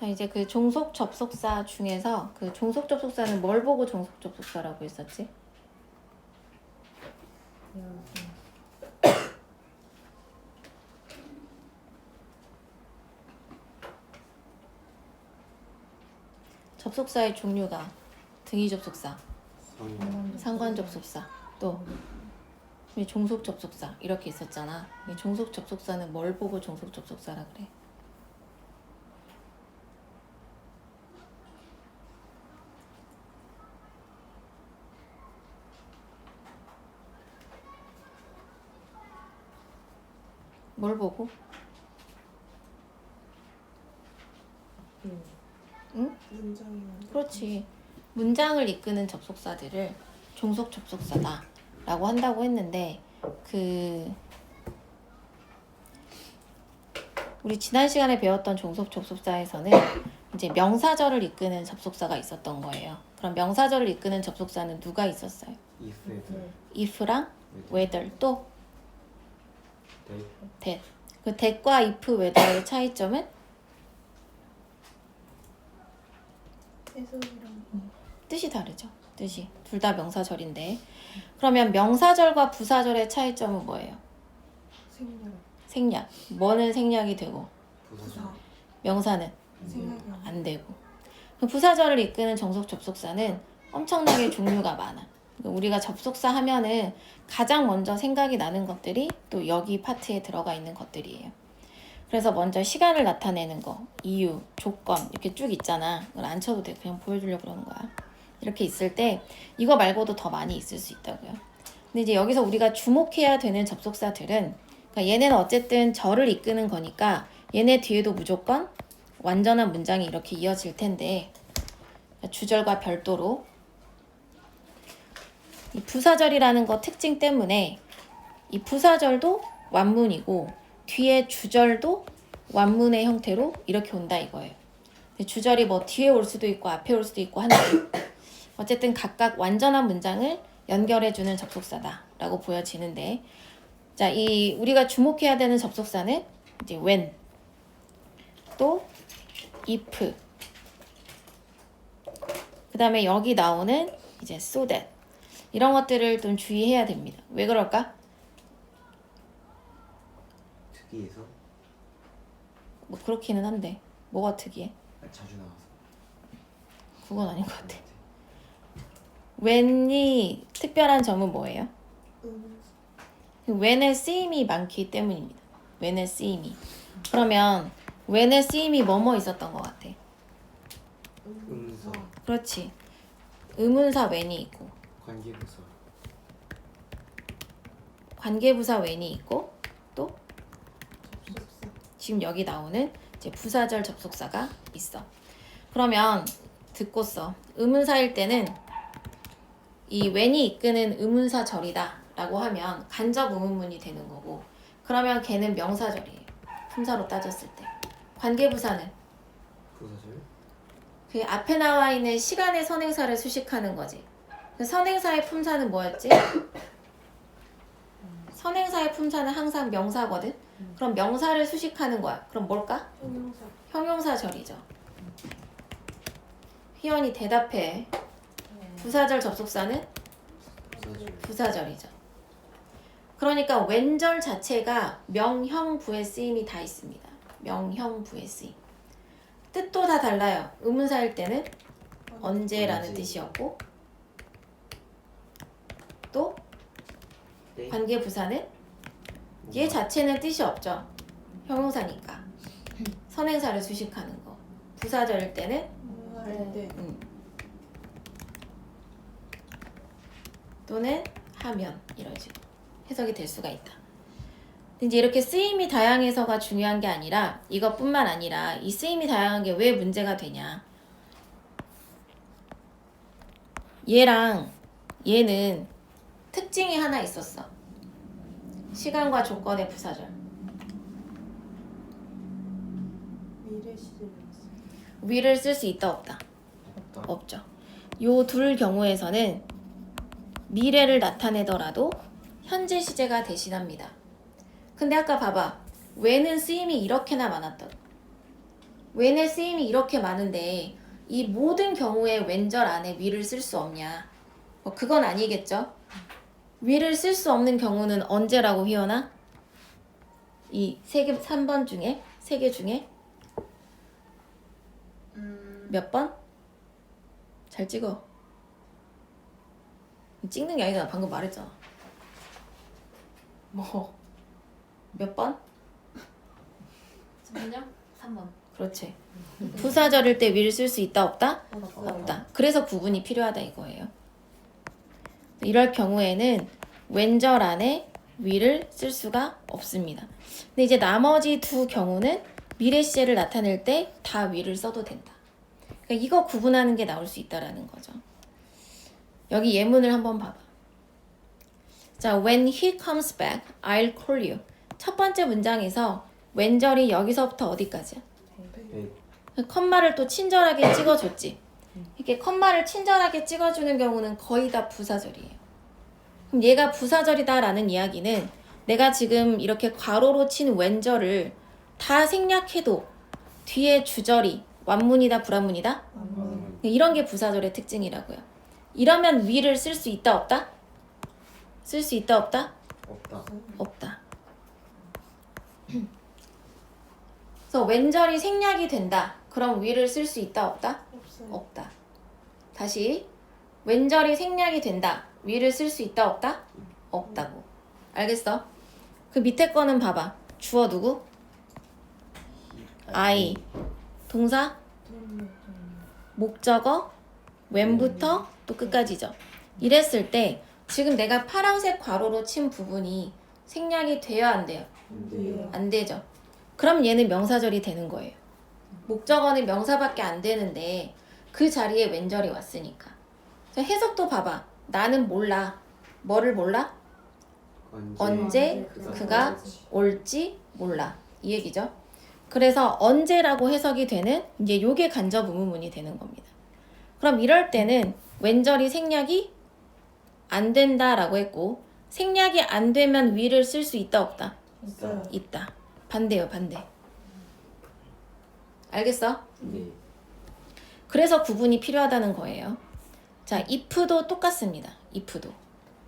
자, 이제 그 종속 접속사 중에서 그 종속 접속사는 뭘 보고 종속 접속사라고 했었지? 접속사의 종류가 등위 접속사, 성 상관 접속사, 또이 종속 접속사 이렇게 있었잖아. 이 종속 접속사는 뭘 보고 종속 접속사라 그래? 뭘 보고? 응? 문장이나 그렇지. 문장을 이끄는 접속사들을 종속 접속사다라고 한다고 했는데 그 우리 지난 시간에 배웠던 종속 접속사에서는 이제 명사절을 이끄는 접속사가 있었던 거예요. 그럼 명사절을 이끄는 접속사는 누가 있었어요? if if랑 whether 또네 that. 그 that과 if, whether의 차이점은 뜻이 다르죠. 뜻이 둘 다 명사절인데 그러면 명사절과 부사절의 차이점은 뭐예요? 생략 생략. 뭐는 생략이 되고 부사 명사는 생략이 안안 되고 그 부사절을 이끄는 정속 접속사는 엄청나게 종류가 많아. 우리가 접속사 하면은 가장 먼저 생각이 나는 것들이 또 여기 파트에 들어가 있는 것들이에요. 그래서 먼저 시간을 나타내는 거, 이유, 조건 이렇게 쭉 있잖아. 그걸 안 쳐도 돼. 그냥 보여주려고 그러는 거야. 이렇게 있을 때 이거 말고도 더 많이 있을 수 있다고요. 근데 이제 여기서 우리가 주목해야 되는 접속사들은 그러니까 얘네는 어쨌든 절을 이끄는 거니까 얘네 뒤에도 무조건 완전한 문장이 이렇게 이어질 텐데 주절과 별도로 이 부사절이라는 거 특징 때문에 이 부사절도 완문이고 뒤에 주절도 완문의 형태로 이렇게 온다 이거예요. 주절이 뭐 뒤에 올 수도 있고 앞에 올 수도 있고 한데 어쨌든 각각 완전한 문장을 연결해주는 접속사다라고 보여지는데 자, 이 우리가 주목해야 되는 접속사는 이제 when 또 if. 그 다음에 여기 나오는 이제 so that 이런 것들을 좀 주의해야 됩니다. 왜 그럴까? 특이해서 뭐 그렇기는 한데 뭐가 특이해? 자주 나와서 그건 아닌 것 같아. when이 특별한 점은 뭐예요? 음, when의 쓰임이 많기 때문입니다. when의 쓰임이. 그러면 when의 쓰임이 뭐뭐 있었던 것 같아? 음서 그렇지. 의문사 when이 있고 관계부서 관계부사 when이 있고 또 접속사 지금 여기 나오는 이제 부사절 접속사가 있어. 그러면 듣고서 의문사일 때는 이 when이 이끄는 의문사 절이다라고 하면 간접 의문문이 되는 거고 그러면 걔는 명사절이에요. 품사로 따졌을 때. 관계부사는 부사절 그 앞에 나와 있는 시간의 선행사를 수식하는 거지. 그 선행사의 품사는 뭐였지? 선행사의 품사는 항상 명사거든. 그럼 명사를 수식하는 거야. 그럼 뭘까? 형용사 형용사절이죠. 휘연이 대답해. 부사절 접속사는 부사절 부사절이죠. 그러니까 왼절 자체가 명형부의 쓰임이 다 있습니다. 명형부의 쓰임. 뜻도 다 달라요. 의문사일 때는 언제라는 언제. 뜻이었고 또때 관계 부사는 얘 뭔가 자체는 뜻이 없죠. 형용사니까. 선행사를 수식하는 거. 부사절일 때는 할때 음. 또는 하면 이러지 해석이 될 수가 있다. 근데 이제 이렇게 쓰임이 다양해서가 중요한 게 아니라 이것뿐만 아니라 이 쓰임이 다양한 게 왜 문제가 되냐? 얘랑 얘는 특징이 하나 있었어. 시간과 조건의 부사절. 위를 쓸 수 있다 없다. 없다 없죠. 요 둘 경우에서는 미래를 나타내더라도 현재 시제가 대신합니다. 근데 아까 봐봐. 왜는 쓰임이 이렇게나 많았던. when의 쓰임이 이렇게 많은데 이 모든 경우에 왼절 안에 will을 쓸수 없냐? 뭐 그건 아니겠죠? Will을 쓸수 없는 경우는 언제라고 희연아? 이 세 개, 3번 중에 세 개 중에 음, 몇 번? 잘 찍어. 찍는 게 아니잖아. 방금 말했잖아. 뭐? 몇 번? 잠깐만요. 3번. 그렇지. 부사절일 때 will을 쓸수 있다 없다? 없다. 그래서 구분이 필요하다 이거예요. 이럴 경우에는 왼절 안에 will을 쓸 수가 없습니다. 근데 이제 나머지 두 경우는 미래 시제를 나타낼 때다 will을 써도 된다. 그러니까 이거 구분하는 게 나올 수 있다라는 거죠. 여기 예문을 한번 봐봐. 자, when he comes back, I'll call you. 첫 번째 문장에서 왼절이 여기서부터 어디까지야? 백. 컴마를 또 친절하게 찍어줬지. 이렇게 컴마를 친절하게 찍어주는 경우는 거의 다 부사절이에요. 그럼 얘가 부사절이다라는 이야기는 내가 지금 이렇게 괄호로 친 왼절을 다 생략해도 뒤에 주절이 완문이다 불완문이다? 음, 이런 게 부사절의 특징이라고요. 이러면 위를 쓸 수 있다 없다? 쓸 수 있다 없다? 없다. 없다. 그래서 왼절이 생략이 된다. 그럼 위를 쓸 수 있다 없다? 없어요. 없다. 다시 왼절이 생략이 된다. 위를 쓸 수 있다 없다? 없다고. 알겠어? 그 밑에 거는 봐봐. 주어 누구? I. 동사 음, 목적어 왼부터 또 끝까지죠. 이랬을 때 지금 내가 파란색 괄호로 친 부분이 생략이 돼야 안? 돼요. 안 되죠. 그럼 얘는 명사절이 되는 거예요. 목적어는 명사밖에 안 되는데 그 자리에 왼절이 왔으니까. 자, 해석도 봐봐. 나는 몰라. 뭐를 몰라? 언제 그가 올지 몰라. 이 얘기죠. 그래서 언제라고 해석이 되는 이제 요게 간접 의문문이 되는 겁니다. 그럼 이럴 때는 왼절이 생략이 안 된다라고 했고 생략이 안 되면 위를 쓸 수 있다 없다? 있어요. 있다. 반대요, 반대. 알겠어? 네. 그래서 구분이 필요하다는 거예요. 자, if도 똑같습니다. if도.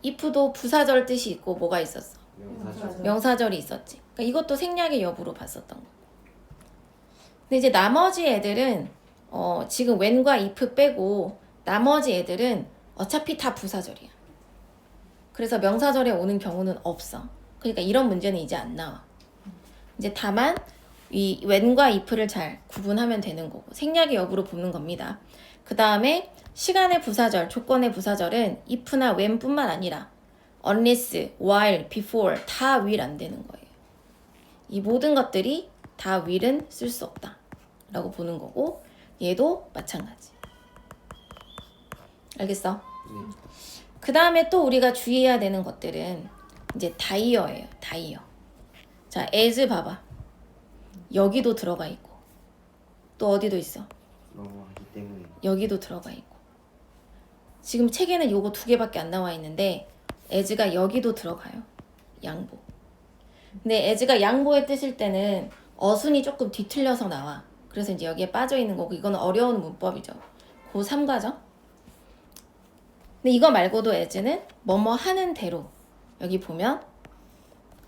if도 부사절 뜻이 있고 뭐가 있었어? 명사절. 명사절이 있었지. 그러니까 이것도 생략의 여부로 봤었던 거. 근데 이제 나머지 애들은 어, 지금 when과 if 빼고 나머지 애들은 어차피 다 부사절이야. 그래서 명사절에 오는 경우는 없어. 그러니까 이런 문제는 이제 안 나와. 이제 다만 이 when과 if를 잘 구분하면 되는 거고 생략의 여부로 보는 겁니다. 그 다음에 시간의 부사절, 조건의 부사절은 if나 when뿐만 아니라 unless, while, before 다 will 안 되는 거예요. 이 모든 것들이 다 will은 쓸 수 없다. 라고 보는 거고 얘도 마찬가지. 알겠어? 네. 그 다음에 또 우리가 주의해야 되는 것들은 이제 다이어예요. 다이어. 자, as 봐봐. 여기도 들어가 있고 또 어디도 있어. 넘어가기 때문에. 여기도 들어가 있고. 지금 책에는 요거 두 개밖에 안 나와 있는데 as가 여기도 들어가요. 양보. 근데 as가 양보의 뜻일 때는 어순이 조금 뒤틀려서 나와. 그래서 이제 여기에 빠져 있는 거고 이거는 어려운 문법이죠. 고 3과정? 근데 이거 말고도 as는 뭐뭐 하는 대로 여기 보면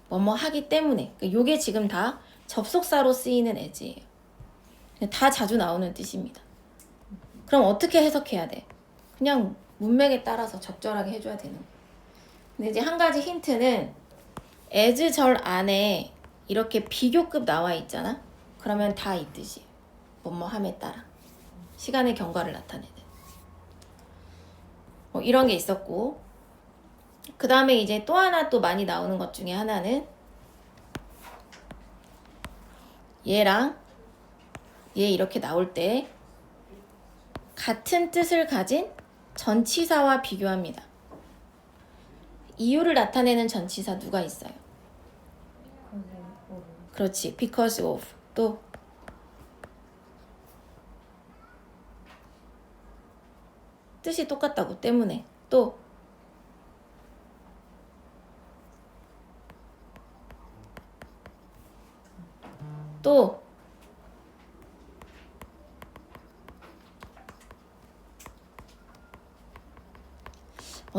뭐뭐 하기 때문에. 그러니까 요게 지금 다 접속사로 쓰이는 as예요 다 자주 나오는 뜻입니다 그럼 어떻게 해석해야 돼? 그냥 문맥에 따라서 적절하게 해줘야 되는 거야. 근데 이제 한 가지 힌트는 as 절 안에 이렇게 비교급 나와 있잖아? 그러면 다 이 뜻이에요. 뭐뭐 함에 따라. 시간의 경과를 나타내는. 뭐 이런 게 있었고. 그 다음에 이제 또 하나 또 많이 나오는 것 중에 하나는 얘랑 얘 이렇게 나올 때 같은 뜻을 가진 전치사와 비교합니다. 이유를 나타내는 전치사 누가 있어요? 그렇지. because of. 또 뜻이 똑같다고 때문에. 또또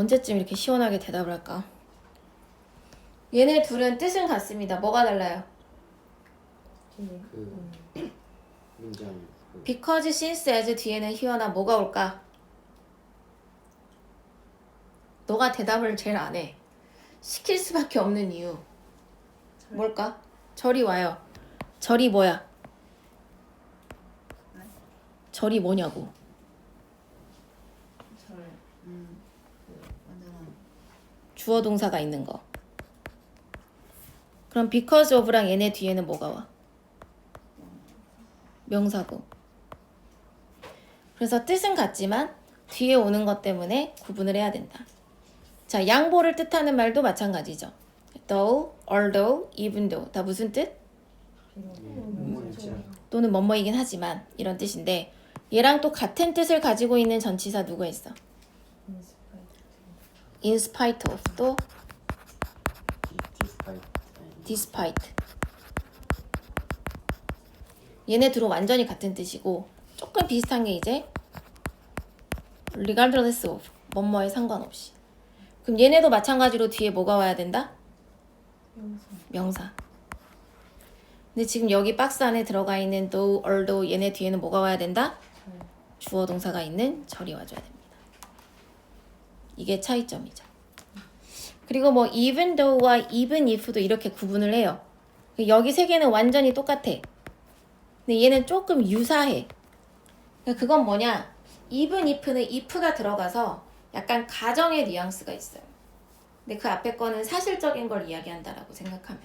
언제쯤 이렇게 시원하게 대답을 할까? 얘네 둘은 뜻은 같습니다. 뭐가 달라요? 그 문장 그 Because, since, as 뒤에는 here나 뭐가 올까? 너가 대답을 제일 안 해. 시킬 수밖에 없는 이유. 뭘까? 절이 와요. 절이 뭐야? 절이 뭐냐고. 절, 음, 그 완전한 주어 동사가 있는 거. 그럼 because of랑 얘네 뒤에는 뭐가 와? 명사고. 그래서 뜻은 같지만 뒤에 오는 것 때문에 구분을 해야 된다. 자, 양보를 뜻하는 말도 마찬가지죠. though, although, even though 다 무슨 뜻? 또는 뭐뭐이긴 하지만 이런 뜻인데 얘랑 또 같은 뜻을 가지고 있는 전치사 누가 있어? In spite of 또 despite. 얘네 둘은 완전히 같은 뜻이고 조금 비슷한 게 이제 regardless of 뭐뭐에 상관없이. 그럼 얘네도 마찬가지로 뒤에 뭐가 와야 된다? 명사. 근데 지금 여기 박스 안에 들어가 있는 though, although 얘네 뒤에는 뭐가 와야 된다? 주어 동사가 있는 절이 와줘야 됩니다 이게 차이점이죠 그리고 뭐 even though와 even if도 이렇게 구분을 해요. 여기 세 개는 완전히 똑같아. 근데 얘는 조금 유사해. 그러니까 그건 뭐냐? even if는 if가 들어가서 약간 가정의 뉘앙스가 있어요. 근데 그 앞에 거는 사실적인 걸 이야기한다라고 생각하면.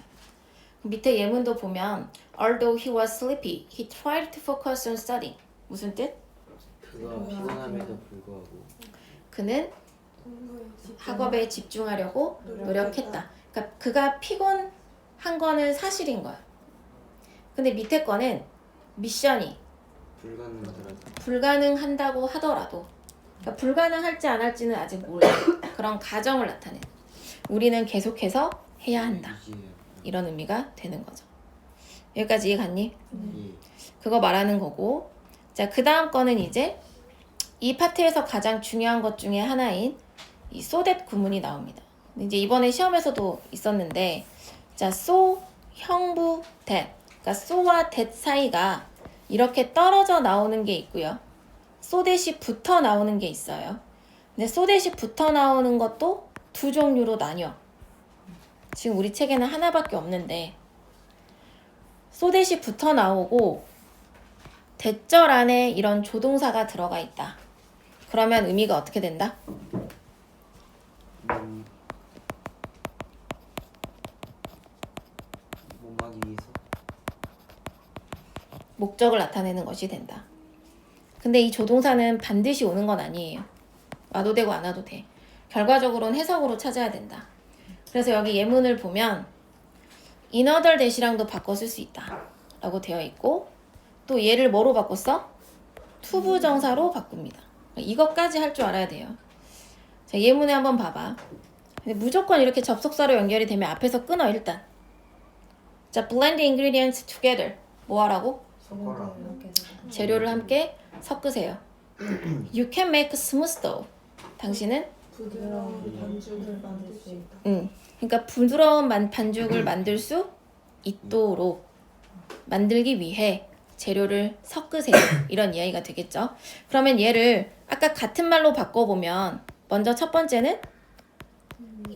밑에 예문도 보면 although he was sleepy, he tried to focus on studying. 무슨 뜻? 그가 피곤함에도 불구하고 그는. 학업에 집중하려고 노력했다. 그러니까 그가 피곤한 거는 사실인 거야. 근데 밑에 거는 미션이 불가능하더라도 불가능한다고 하더라도 그러니까 불가능할지 안 할지는 아직 몰라. 그런 가정을 나타내. 우리는 계속해서 해야 한다. 이런 의미가 되는 거죠. 여기까지 이해 갔니? 이 그거 말하는 거고. 자, 그 다음 거는 이제 이 파트에서 가장 중요한 것 중에 하나인 이 that 구문이 나옵니다. 이제 이번에 시험에서도 있었는데, 자, so, 형부, that. 그러니까 so와 that 사이가 이렇게 떨어져 나오는 게 있고요. that이 붙어 나오는 게 있어요. 근데 that이 붙어 나오는 것도 두 종류로 나뉘어. 지금 우리 책에는 하나밖에 없는데, that이 붙어 나오고 대절 안에 이런 조동사가 들어가 있다. 그러면 의미가 어떻게 된다? 목적을 나타내는 것이 된다. 근데 이 조동사는 반드시 오는 건 아니에요. 와도 되고 안 와도 돼. 결과적으로는 해석으로 찾아야 된다. 그래서 여기 예문을 보면 in other that이랑도 바꿔 쓸 수 있다. 라고 되어 있고 또 얘를 뭐로 바꿨어? 투부정사로 바꿉니다. 이것까지 할 줄 알아야 돼요. 자, 예문에 한번 봐봐. 근데 무조건 이렇게 접속사로 연결이 되면 앞에서 끊어 일단. 자, blend ingredients together. 뭐 하라고? 섞어라. 재료를 함께 섞으세요. You can make smooth dough. 당신은 부드러운 반죽을 만들 수 있다. 응. 그러니까 부드러운 만- 반죽을 만들 수 있도록 만들기 위해 재료를 섞으세요. 이런 이야기가 되겠죠. 그러면 얘를 아까 같은 말로 바꿔보면 먼저 첫 번째는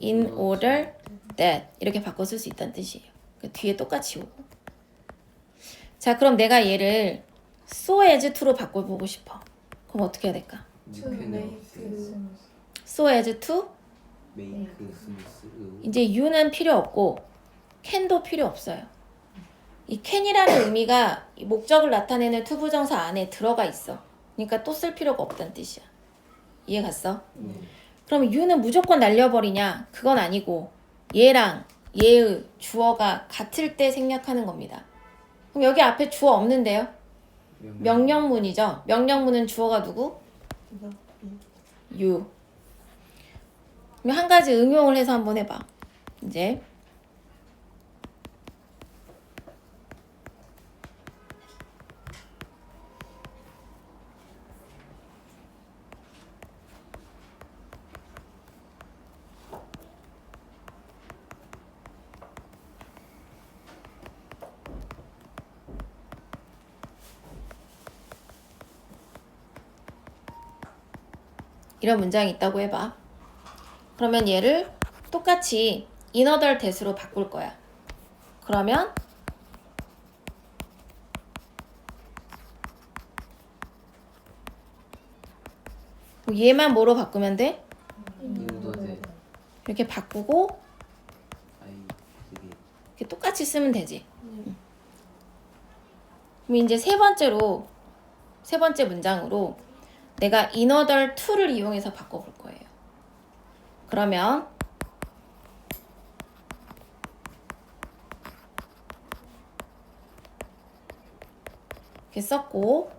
in order that 이렇게 바꿔 쓸 수 있다는 뜻이에요. 그 뒤에 똑같이 오고. 자, 그럼 내가 얘를 so as to로 바꿔보고 싶어. 그럼 어떻게 해야 될까? To make so as to 이제 you는 필요 없고 can도 필요 없어요. 이 can이라는 의미가 이 목적을 나타내는 투부정사 안에 들어가 있어. 그러니까 또 쓸 필요가 없다는 뜻이야. 이해 갔어? 네. 그럼 you는 무조건 날려버리냐? 그건 아니고 얘랑 얘의 주어가 같을 때 생략하는 겁니다. 그럼 여기 앞에 주어 없는데요? 명령문이죠. 명령문은 주어가 누구? 이거 이 you. 그럼 한 가지 응용을 해서 한번 해봐. 이제 이런 문장이 있다고 해봐. 그러면 얘를 똑같이 인어덜 대수로 바꿀 거야. 그러면 얘만 뭐로 바꾸면 돼? 이렇게 바꾸고 이렇게 똑같이 쓰면 되지. 네. 그럼 이제 세 번째로 세 번째 문장으로 내가 인어덜 to를 이용해서 바꿔볼 거예요. 그러면 이렇게 썼고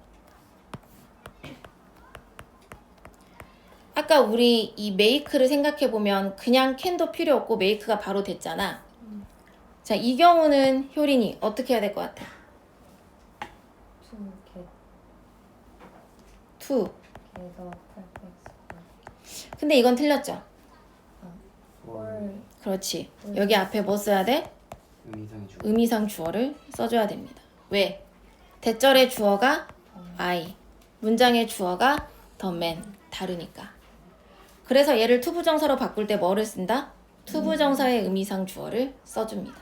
아까 우리 이 메이크를 생각해 보면 그냥 캔도 필요 없고 메이크가 바로 됐잖아. 자, 이 경우는 효린이 어떻게 해야 될 것 같아? 투 퍼펙트 근데 이건 틀렸죠? 헐 그렇지. 여기 앞에 뭐 써야 돼? 의미상 주어를 써줘야 됩니다. 왜? 대절의 주어가 I, 문장의 주어가 the man, 다르니까. 그래서 얘를 투부정사로 바꿀 때 뭐를 쓴다? 투부정사의 의미상 주어를 써줍니다.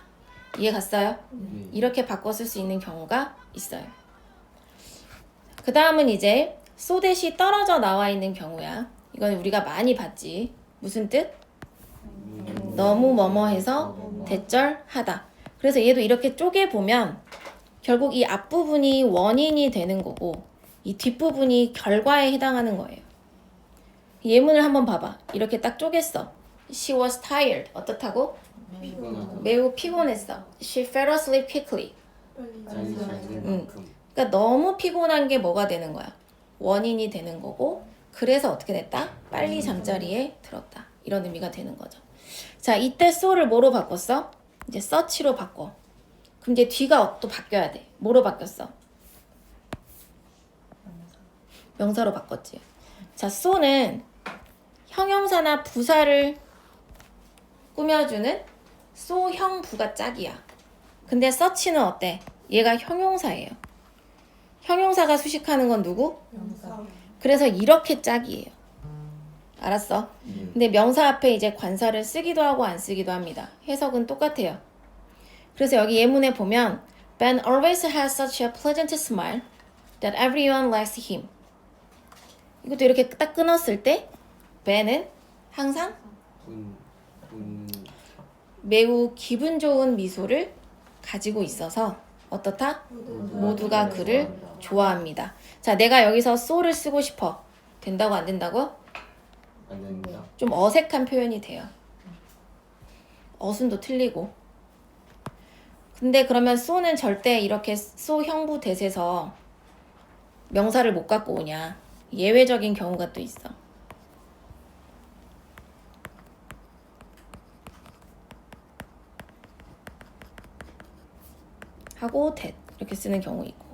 이해 갔어요? 네. 이렇게 바꿔 쓸 수 있는 경우가 있어요. 그 다음은 이제 소댓이 떨어져 나와 있는 경우야. 이건 우리가 많이 봤지. 무슨 뜻? 너무 뭐뭐해서 대절하다. 그래서 얘도 이렇게 쪼개 보면 결국 이 앞부분이 원인이 되는 거고 이 뒷부분이 결과에 해당하는 거예요. 예문을 한번 봐봐. 이렇게 딱 쪼갰어. She was tired. 어떻다고? 피곤하다 매우 피곤했어. She fell asleep quickly. 응. 그러니까 너무 피곤한 게 뭐가 되는 거야? 원인이 되는 거고 그래서 어떻게 됐다? 빨리 잠자리에 들었다. 이런 의미가 되는 거죠. 자, 이때 so를 뭐로 바꿨어? 이제 search로 바꿔. 그럼 이제 뒤가 또 바뀌어야 돼. 뭐로 바뀌었어? 명사로 바꿨지. 자, so는 형용사나 부사를 꾸며주는 so형 부가 짝이야. 근데 search는 어때? 얘가 형용사예요. 형용사가 수식하는 건 누구? 명사 그래서 이렇게 짝이에요. 알았어? 네. 근데 명사 앞에 이제 관사를 쓰기도 하고 안 쓰기도 합니다. 해석은 똑같아요. 그래서 여기 예문에 보면 Ben always has such a pleasant smile that everyone likes him. 이것도 이렇게 딱 끊었을 때 Ben은 항상 매우 기분 좋은 미소를 가지고 있어서 어떻다? 모두가 그를 좋아합니다. 자, 내가 여기서 so를 쓰고 싶어. 된다고 안 된다고? 안 됩니다 좀 어색한 표현이 돼요. 어순도 틀리고. 근데 그러면 so는 절대 이렇게 so 형부 대세서 명사를 못 갖고 오냐. 예외적인 경우가 또 있어. 하고 that 이렇게 쓰는 경우 있고.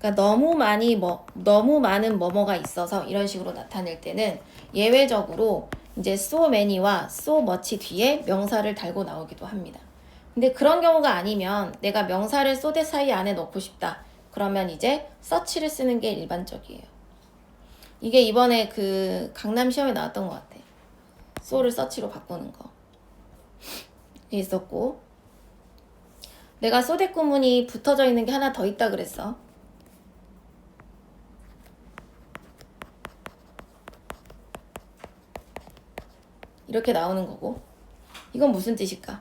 그러니까 너무 많이 뭐 너무 많은 뭐뭐가 있어서 이런 식으로 나타낼 때는 예외적으로 이제 so many와 so much 뒤에 명사를 달고 나오기도 합니다. 근데 그런 경우가 아니면 내가 명사를 소대 사이 안에 넣고 싶다. 그러면 이제 such를 쓰는 게 일반적이에요. 이게 이번에 그 강남 시험에 나왔던 것 같아. so를 such로 바꾸는 거. 있었고 내가 소대 구문이 붙어져 있는 게 하나 더 있다 그랬어. 이렇게 나오는 거고. 이건 무슨 뜻일까?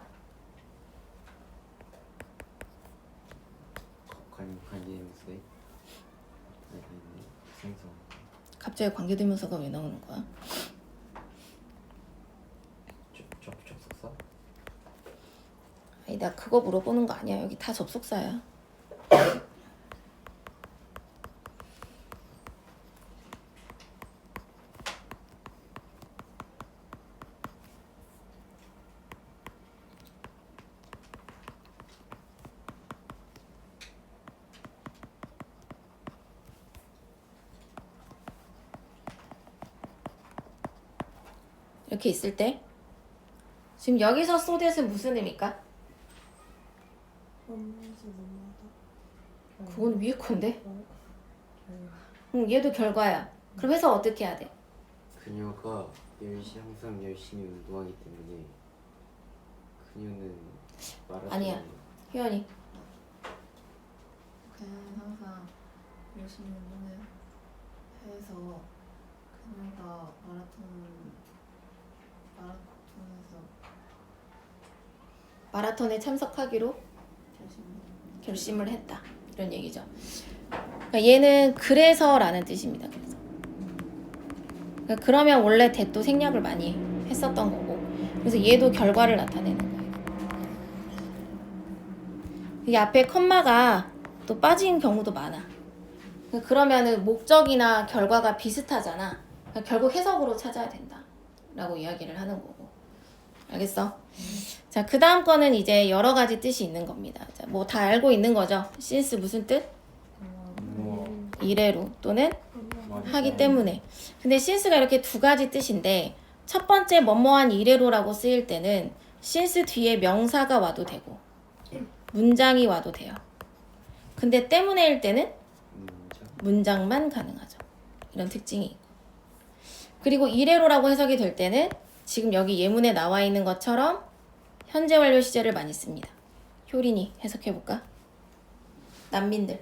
관, 생성. 갑자기 관계대명사가 왜 나오는 거야? 접속사? 아니 나 그거 물어보는 거 아니야. 여기 다 접속사야 이렇게 있을 때 지금 여기서 소댓은 무슨 의미일까? 그건 위에 건데. 응, 얘도 결과야. 그럼 해서 어떻게 해야 돼? 그녀가 열심 항상 열심히 운동하기 때문에 그녀는 마라톤 아니야. 희연이. 그냥 항상 열심히 운동을 해서 그녀가 마라톤 마라톤에서 마라톤에 참석하기로 결심을 했다. 이런 얘기죠. 그러니까 얘는 그래서라는 뜻입니다. 그래서. 그러니까 그러면 원래 대도 생략을 많이 했었던 거고. 그래서 얘도 결과를 나타내는 거예요. 이 앞에 컴마가 또 빠진 경우도 많아. 그러니까 그러면은 목적이나 결과가 비슷하잖아. 그러니까 결국 해석으로 찾아야 된다. 라고 이야기를 하는 거고. 알겠어? 자, 그 다음 거는 이제 여러 가지 뜻이 있는 겁니다. 자, 뭐다 알고 있는 거죠? since 무슨 뜻? 뭐 이래로 또는 뭐 하기 때문에. 근데 since가 이렇게 두 가지 뜻인데 첫 번째 뭐뭐한 이래로라고 쓰일 때는 since 뒤에 명사가 와도 되고 문장이 와도 돼요. 근데 때문에일 때는 문장 문장만 가능하죠. 이런 특징이 있고. 그리고 이래로라고 해석이 될 때는 지금 여기 예문에 나와 있는 것처럼 현재 완료 시제를 많이 씁니다. 효린이 해석해 볼까? 난민들.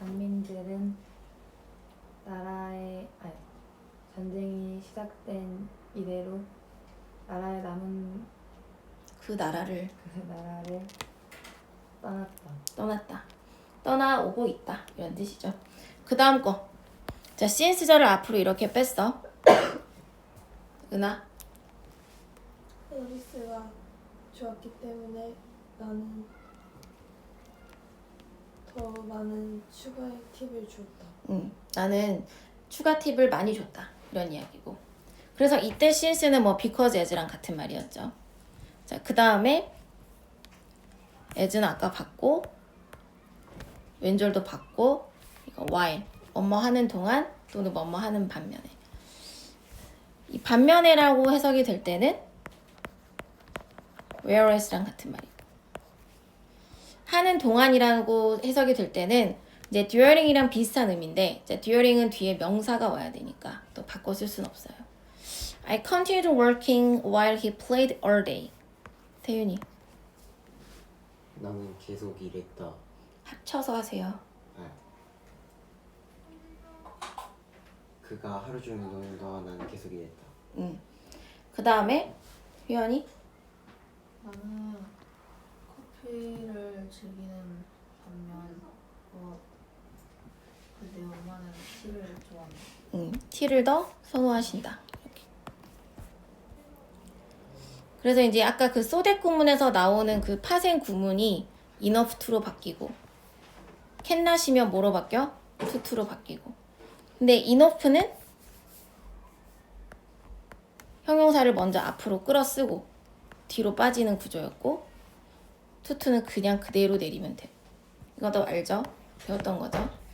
난민들은 나라의 아니, 전쟁이 시작된 이래로 나라에 남은 그 나라를 그 나라를 떠났다. 떠났다. 떠나오고 있다. 이런 뜻이죠. 그 다음 거. 자, since절을 앞으로 이렇게 뺐어. 은하. 앨리스가 좋았기 때문에 나는 더 많은 추가의 팁을 주었다. 음, 나는 추가 팁을 많이 줬다. 이런 이야기고. 그래서 이때 since는 뭐 because as랑 같은 말이었죠. 자, 그 다음에 as는 아까 봤고 왼절도 봤고 이거 while 뭐뭐 하는 동안 또는 뭐뭐 하는 반면에 이 반면에라고 해석이 될 때는 whereas랑 같은 말이고 하는 동안이라고 해석이 될 때는 이제 during이랑 비슷한 의미인데 이제 during은 뒤에 명사가 와야 되니까 또 바꿔 쓸 수는 없어요. I continued working while he played all day. 태윤이 나는 계속 일했다 합쳐서 하세요. 그가 하루 종일 노는 동안 나는 계속 일했다 음. 그 다음에 휘연이 나는 커피를 즐기는 반면 어, 그내 엄마는 티를 좋아한다. 음, 티를 더 선호하신다. 이렇게. 그래서 이제 아까 그 소대 구문에서 나오는 그 파생 구문이 enough to로 바뀌고 캔낫이면 뭐로 바뀌어? to to로 바뀌고 근데 enough는 형용사를 먼저 앞으로 끌어쓰고 뒤로 빠지는 구조였고 to는 그냥 그대로 내리면 돼. 이거 도 알죠? 배웠던 거죠?